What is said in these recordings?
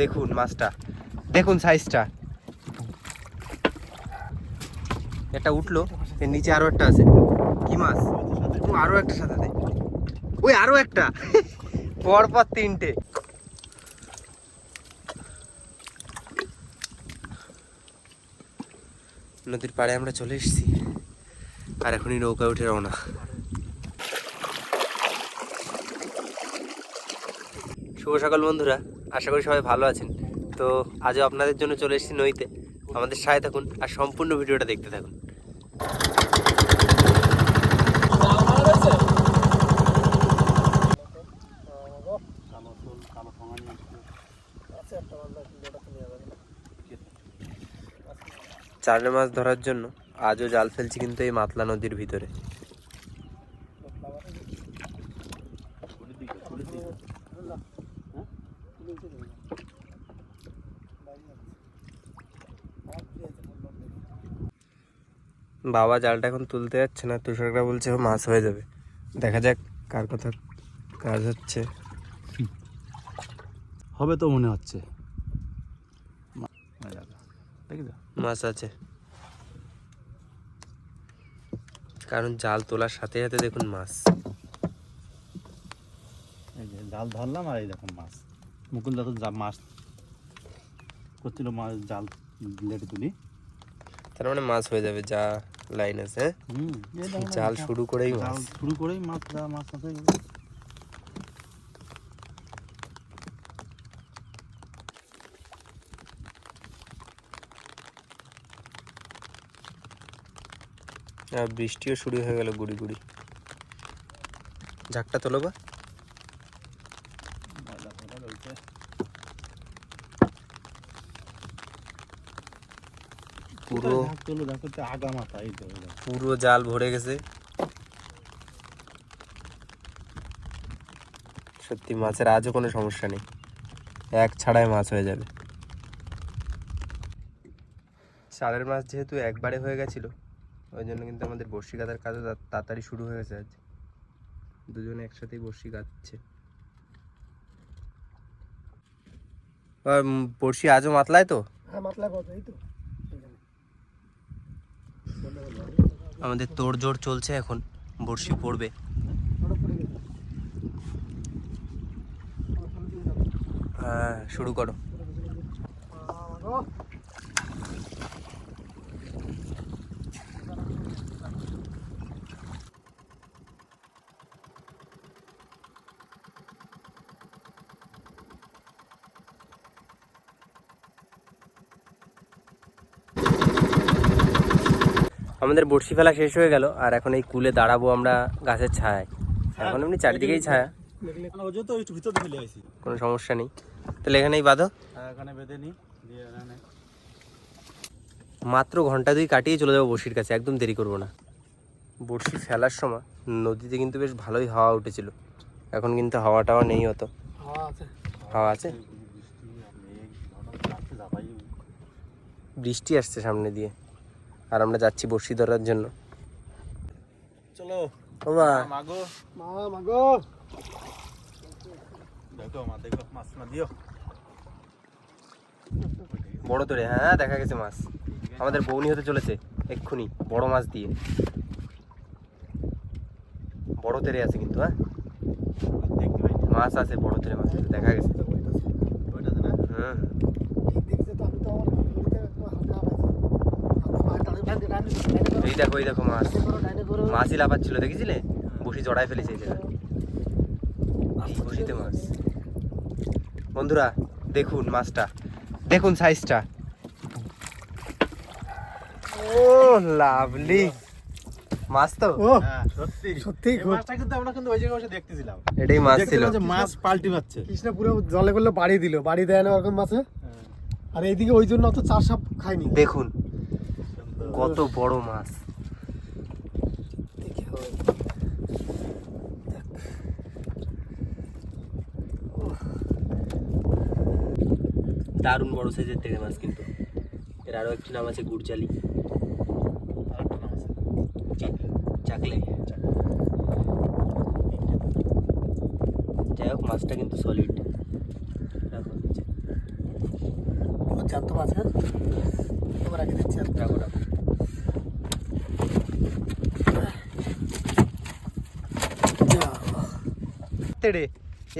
দেখুন মাছটা। দেখুন সাইজটা এটা উঠল, এর নিচে আরও একটা আছে। কি মাছ? ও, আরও একটা সাথে দে। ওই আরও একটা। পর পর তিনটে। নদীর পাড়ে আমরা চলে এসেছি। আর এখনই নৌকা উঠে রওনা। শুভ সকাল বন্ধুরা, আশা করি সবাই ভালো আছেন। তো আজও আপনাদের জন্য চলে এসেছি নদীতে। আমাদের সাথে থাকুন আর সম্পূর্ণ ভিডিওটা দেখতে থাকুন। চারটে মাছ ধরার জন্য আজও জাল ফেলছি কিন্তু এই মাতলা নদীর ভিতরে। বাবা জালটা এখন তুলতে যাচ্ছে না তুষাররা বলছে ও মাছ হয়ে যাবে। দেখা যাক কার কথা কাজ হচ্ছে। হবে তো মনে হচ্ছে? মাছ আছে। কারণ জাল তোলার সাথে সাথে দেখুন মাছ। এই যে জাল ধরলাম আর এই দেখুন মাছ। মুকুল দাদু যা মাছ করছিল মাছ জাল লেটে তুলি। তার মানে মাছ হয়ে যাবে যা লাইন আছে হ্যাঁ? জাল শুরু করেই মাছ। শুরু করেই মাছ যা মাছ আর বৃষ্টিও শুরু হয়ে গেল গুড়ি গুড়ি। ঝাকটা তোলো বা। পুরো তো এই তো এই। পুরো জাল ভরে গেছে। সত্যি মাছের আজও কোনো সমস্যা নেই। এক ছাড়াই মাছ হয়ে যাবে। চারের মাছ যেহেতু একবারে হয়ে গেছিল ওই জন্য কিন্তু আমাদের বড়শি কাটার কাজও তা- তাড়াতাড়ি শুরু হয়ে গেছে আজ। দুজনে একসাথেই বর্ষি বড়শি কাটছে আর, উম, বড়শি আজও মাতলায় তো। আমাদের তোড় জোর চলছে এখন বড়শি পড়বে। হ্যাঁ শুরু করো। আমাদের বড়শি ফেলা শেষ হয়ে গেল আর এখন এই কুলে দাঁড়াবো আমরা গাছের ছায়ায়। এখন এমনি চারিদিকেই ছায়া। কোনো সমস্যা নেই। তাহলে এখানেই বাঁধো। এখানে মাত্র ঘণ্টা দুই কাটিয়ে চলে যাব বড়শির কাছে একদম দেরি করব না। বড়শি ফেলার সময় নদীতে কিন্তু বেশ ভালোই হাওয়া উঠেছিল। এখন কিন্তু হাওয়া টাওয়া নেই অত। হাওয়া আছে। বৃষ্টি আসছে সামনে দিয়ে। আর আমরা যাচ্ছি বড়শি ধরার জন্য। চলো। বাবা মাগো। মা মাগো। দেখো মা দেখো মাছ না দিও। বড় তোরে হ্যাঁ দেখা গেছে মাছ। আমাদের বৌনি হতে চলেছে এক্ষুনি বড় মাছ দিয়ে। বড় তেরে আছে কিন্তু হ্যাঁ? মাছ আছে বড় তেরে মাছ দেখা গেছে। হুম ঠিক দেখছে তো আমি তো আমার ভিডিওতে একটু হালকা পাইছি এই দেখো এই দেখো মাছ। মাছই লাফাচ্ছিল দেখেছিলে? বসি জড়াই ফেলেছে এই জায়গায়। এই বসিতে মাছ। বন্ধুরা দেখুন মাছটা। দেখুন সাইজটা ও লাভলি মাছ তো? ও হ্যাঁ সত্যি। সত্যি মাছটা কিন্তু আমরা কিন্তু ওই জায়গায় বসে দেখতেছিলাম। এটাই মাছ ছিল। দেখছিলাম যে মাছ পাল্টি মারছে কৃষ্ণ পুরো জলে করলে বাড়ি দিল। বাড়ি দেয় না ওরকম মাছে। আর এইদিকে ওই জন্য অত চার সাপ খায়নি। দেখুন। কত বড় মাছ। দারুণ বড় সাইজের তেড়ে মাছ কিন্তু। এর আরও একটি নাম আছে গুড়চালি। চাকলে। যাই হোক মাছটা কিন্তু সলিড জ্যান্ত মাছ হ্যাঁ? তোমার আগে দিচ্ছি রাখো। রাখো তেড়ে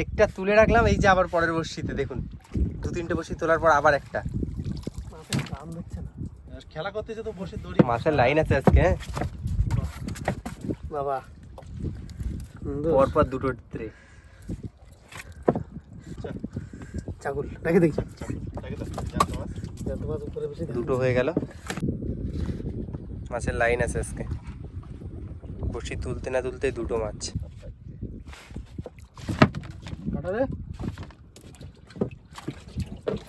একটা তুলে রাখলাম এই যে আবার পরের বর্ষিতে দেখুন। দু তিনটে বর্ষি তোলার পর আবার একটা। খেলা করতেছে তো বসে দড়ি মাছের লাইন আছে আজকে হ্যাঁ? বাবা। সুন্দর। পর পর দুটো ট্রে। চাকুল রেখে দেখি দেখে তো, মাছ। জ্যান্ত মাছ উপরে বেশি দেখি। দুটো হয়ে গেল। মাছের লাইন আছে আজকে। বসি তুলতে না তুলতে দুটো মাছ। কাটা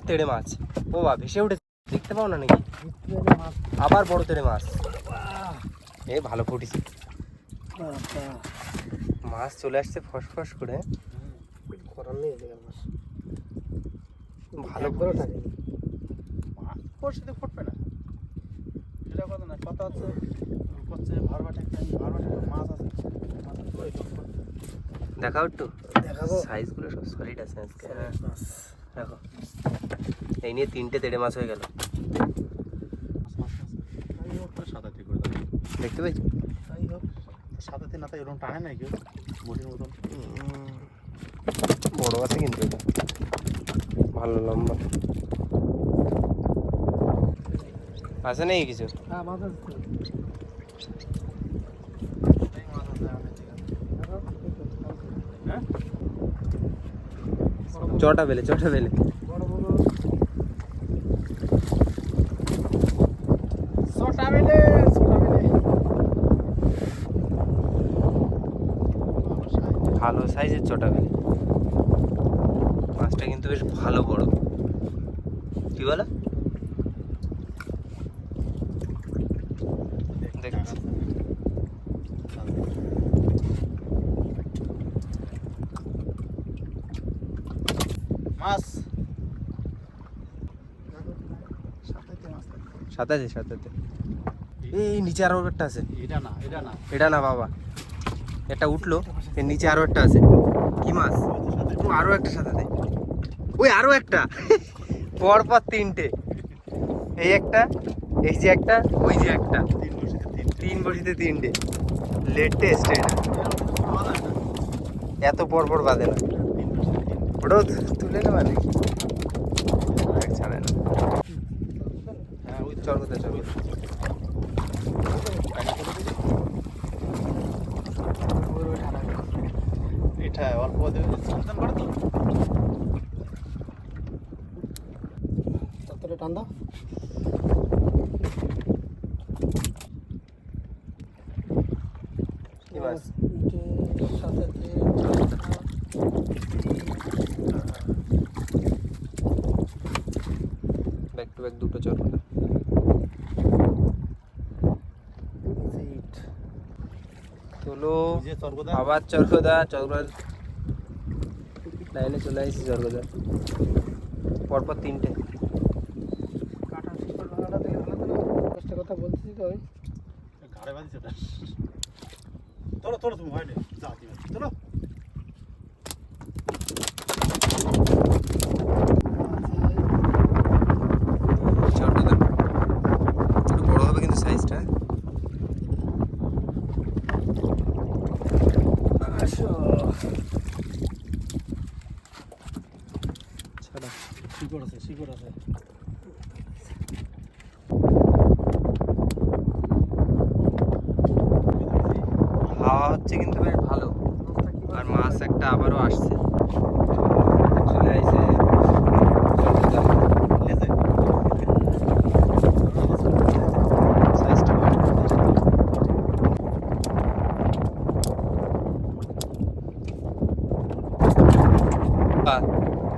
তেড়ে মাছ। ও বা ভেসে উঠে দেখতে পাও না নাকি? আবার বড় তেড়ে মাছ। এ ভালো ফুটিছে। মাছ চলে আসছে ফসফস করে। করার নেই ভালো ফুটেছে। থাকেনি মাছ বড়শিতে ফুটবে না। সেটা কথা না কথা হচ্ছে? হচ্ছে ভারবাটে ভারবাটে মাছ আছে। মাছের তো দেখাও একটু। দেখাবো। সাইজগুলো সব সলিড আছে আজকে। হ্যাঁ দেখো। এই নিয়ে তিনটে তেড়ে মাছ হয়ে গেল। দেখতে পেয়েছ যাই হোক সাঁতারটি না তো এরকম টানে নাই কেউ বটির মতন। বড় আছে কিন্তু এটা। ভালো লম্বা আছে নাকি কিছু হ্যাঁ মাছ আছে তো। এই মাছ আছে আমাদের এদিকে। দেখাও, হ্যাঁ বড় বড়- চটা বেলে চটা বেলে। বড় বড় ছোটা বেলে বেলে। ভালো সাইজের চটা বেলে। মাছটা কিন্তু বেশ ভালো বড়। কি বলো? দেখছি। মাছ। সাতাশে সাতাশে এই নিচে আরও একটা আছে। এটা না এটা না। এটা না বাবা। এটা উঠল এর নিচে আরও একটা আছে। কি মাছ? আরও একটা সাথে ওই আরও একটা। পর পর তিনটে। এই একটা এই যে একটা ওই যে একটা। তিন বসিতে তিন তিন বসিতে তিনটে। লেটেস্ট এটা। এত পর পর বাঁধে না। ওটাও তুলে নেওয়া নাকি ছাড়ে না হ্যাঁ ওই চল কোথায় চল কোথায়। ওই ওই ঠান্ডা এটা অল্প দেবে সন্তান করে তো ততটা টান্দা কি মাছ? সাথে ব্যাক টু ব্যাক দুটো চল কোথায়। তোলো আবার চরকদা চরকদা লাইনে চলে আসছি চরকদা পরপর তিনটে। কথা বলছিস তো ওই ঘাড়ে বাঁধিছে ওটা। তোলো তোলো তুমি হয় না যা দিবে তোলো চরকদা একটু বড় হবে কিন্তু সাইজটা আসো ছাড়া শিকড় আছে শিকড় আছে হাওয়া হচ্ছে কিন্তু বেশ ভালো। আর মাছ একটা আবারও আসছে। চলে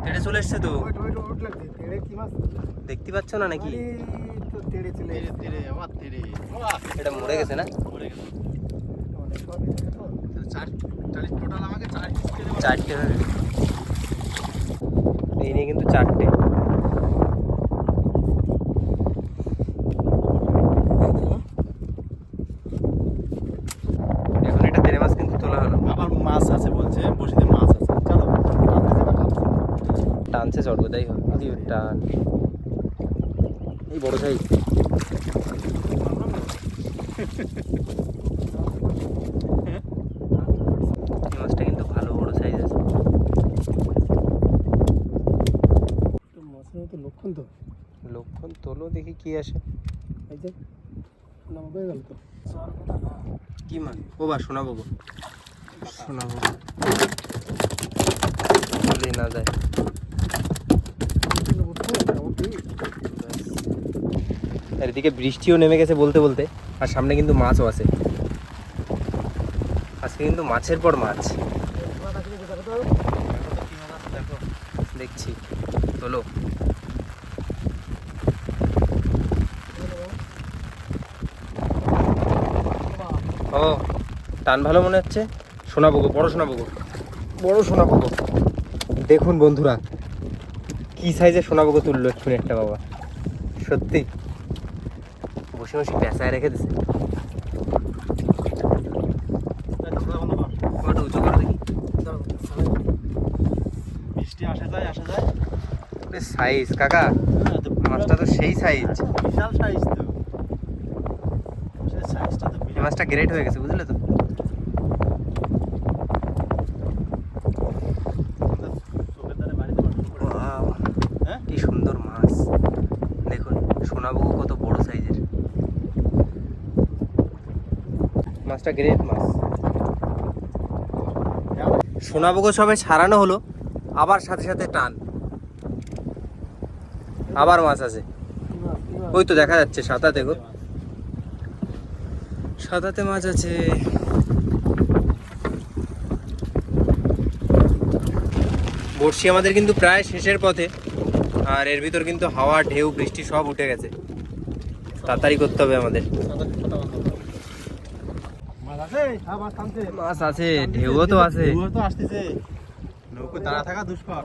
তেড়ে চলে এসছে তো? দেখতে পাচ্ছ না নাকি? এটা মরে গেছে না? মরে গেল চারটে হবে এই নিয়ে কিন্তু চারটে। এখন এটা তেরে মাছ কিন্তু তোলা হলো। আবার মাছ আছে বলছে বসিতে মাছ আছে। চলো। টানছে চড়বোদাই হবে। টান। এই বড় সাইজ। মাছটা কিন্তু ভালো বড় সাইজ আছে। মাছের মতো লক্ষণ তো? লক্ষণ তোলো দেখি কি আসে। এই যে নাম হয়ে গেল তো। কি মাছ? ও বা শোনাবো গো। শোনাবো। বলেই না যায়। আর এদিকে বৃষ্টিও নেমে গেছে বলতে বলতে আর সামনে কিন্তু মাছও আছে। আজকে কিন্তু মাছের পর মাছ। দেখছি তোলো। ও টান ভালো মনে হচ্ছে? গো বড় গো। বড় গো। দেখুন বন্ধুরা কি সাইজের গো তুললো এক্ষুনি একটা বাবা। সত্যি। বসে বসে পেঁচায় রেখে দিছে ওটা উঁচু করে দেখি বৃষ্টি আসে যায় আসে যায়। সাইজ কাকা হ্যাঁ, মাছটা তো সেই সাইজ বিশাল সাইজ তো। সেই সাইজটা তো এই মাছটা গ্রেট হয়ে গেছে বুঝলে তো? হ্যাঁ কি সুন্দর মাছ। দেখুন সোনাবো কত বড় সাইজের মাছটা গ্রেট মাছ। সোনাবগো সবাই সারানো হলো। আবার সাথে সাথে টান। আবার মাছ আছে। ওই তো দেখা যাচ্ছে সাঁতার দেখো সাঁতাতে মাছ আছে। বর্ষি আমাদের কিন্তু প্রায় শেষের পথে। আর এর ভিতর কিন্তু হাওয়া ঢেউ বৃষ্টি সব উঠে গেছে। তাড়াতাড়ি করতে হবে আমাদের। মাছ আছে ঢেউও তো আছে। ঢেউও তো আসতেছে। নৌকো দাঁড়া থাকা দুষ্কর।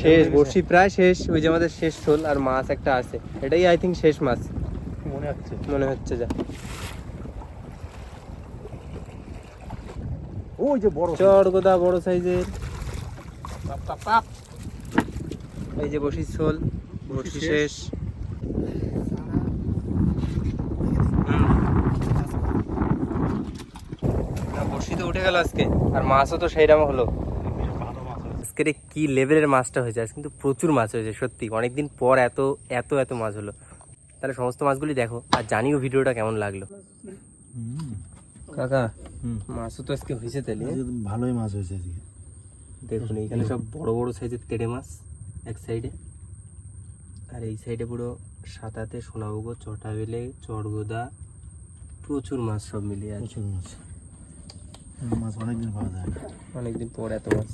শেষ বর্ষি প্রায় শেষ ওই যে আমাদের শেষ শোল আর মাছ একটা আছে। এটাই আই থিঙ্ক শেষ মাছ। মনে হচ্ছে। মনে হচ্ছে যা। ওই যে বড়। চড়গোদা বড় সাইজের। এই যে বসির শোল বসি শেষ। হুম। তো উঠে গেল আজকে আর মাছও তো সেইরকম হলো বেশ ভালো মাছ হয়েছে আজকের কি লেভেলের মাছটা হয়েছে? আজ কিন্তু প্রচুর মাছ হয়েছে সত্যি। অনেকদিন পর এত এত এত মাছ হলো। তাহলে সমস্ত মাছগুলি দেখো আর জানিও ভিডিওটা কেমন লাগল। কাকা মাছও তো আজকে হয়েছে তাহলে। ভালোই মাছ হয়েছে আজকে। দেখুন এখানে সব বড় বড় সাইজের তেড়ে মাছ এক সাইডে। আর এই সাইডে পুরো সাতাতে সোনাবুগো চটা বেলে চড়গোদা প্রচুর মাছ সব মিলিয়ে আছে। প্রচুর মাছ। মাছ অনেকদিন পাওয়া যায় না। অনেকদিন পর এত মাছ।